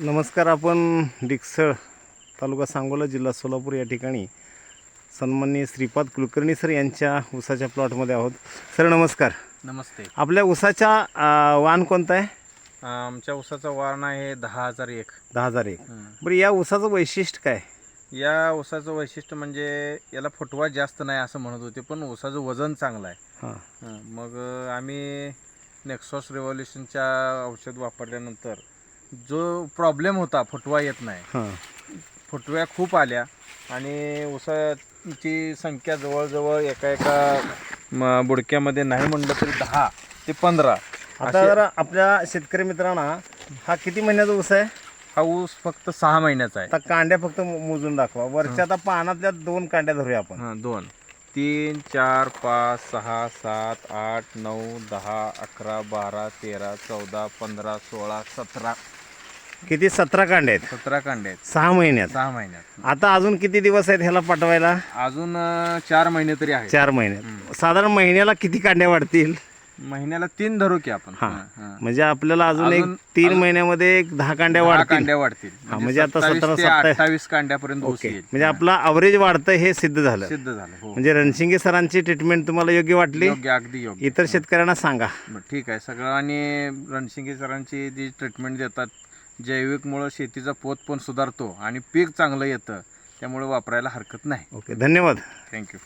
नमस्कार आपण डिकसळ तालुका सांगोला जिल्हा सोलापूर या ठिकाणी सन्माननीय श्रीपाद कुलकर्णी सर यांच्या ऊसाच्या प्लॉटमध्ये आहोत. सर नमस्कार. नमस्ते. आपल्या ऊसाचा आ, वाण कोणता आहे? आमच्या ऊसाचा वारण आहे दहा हजार एक. दहा हजार एक. बरं या ऊसाचं वैशिष्ट्य काय? या ऊसाचं वैशिष्ट्य म्हणजे याला फुटवा जास्त नाही असं म्हणत होते पण ऊसाचं वजन चांगलं आहे. हां. हं, मग आम्ही नेक्सॉस रेव्होल्युशनच्या औषध वापरल्यानंतर जो प्रॉब्लेम होता फुटवा येत नाही. हां. फुटव्या खूप आल्या आणि ऊसाची संख्या जवळजवळ एका एका बुडक्यामध्ये नाही म्हणलं तरी दहा ते पंधरा आता जर आपल्या शेतकरी मित्रांना हा किती महिन्याचा ऊस आहे? हा ऊस फक्त सहा महिन्याचा आहे. आता कांड्या फक्त मोजून दाखवा. वरच्या आता पानातल्या दोन कांड्या धरूया आपण. हां दोन. तीन चार पाच सहा सात आठ नऊ दहा अकरा बारा तेरा चौदा पंधरा सोळा सतरा. किती? सतरा कांड्या आहेत. सतरा कांडे आहेत. सहा महिन्यात. सहा महिन्यात. आता अजून किती दिवस आहेत ह्याला पाठवायला अजून अं, चार महिने तरी आहेत. चार महिन्यात. साधारण महिन्याला किती कांड्या वाढतील? महिन्याला तीन धरू की आपण. हा. हां, हां. म्हणजे आपल्याला अजून एक अजून- तीन महिन्यामध्ये एक दहा कांड्या दहा वाढतील. कांड्या वाढतील. म्हणजे आता 27 सतरा- ते सत्ता- अठ्ठावीस कांड्यापर्यंत ऊस ओके. येईल म्हणजे आपला अवरेज वाढतं हे सिद्ध झालं. सिद्ध झालं हो. म्हणजे रणशिंगे सरांची ट्रीटमेंट तुम्हाला योग्य वाटली? योग्य अगदी योग्य. इतर शेतकऱ्यांना सांगा. बरं, ठीक आहे. सगळं आणि रणशिंगे सरांची जी ट्रीटमेंट देतात जैविकमुळं शेतीचा पोत पण सुधारतो आणि पीक चांगलं येतं त्यामुळे वापरायला हरकत नाही. ओके धन्यवाद. थँक्यू.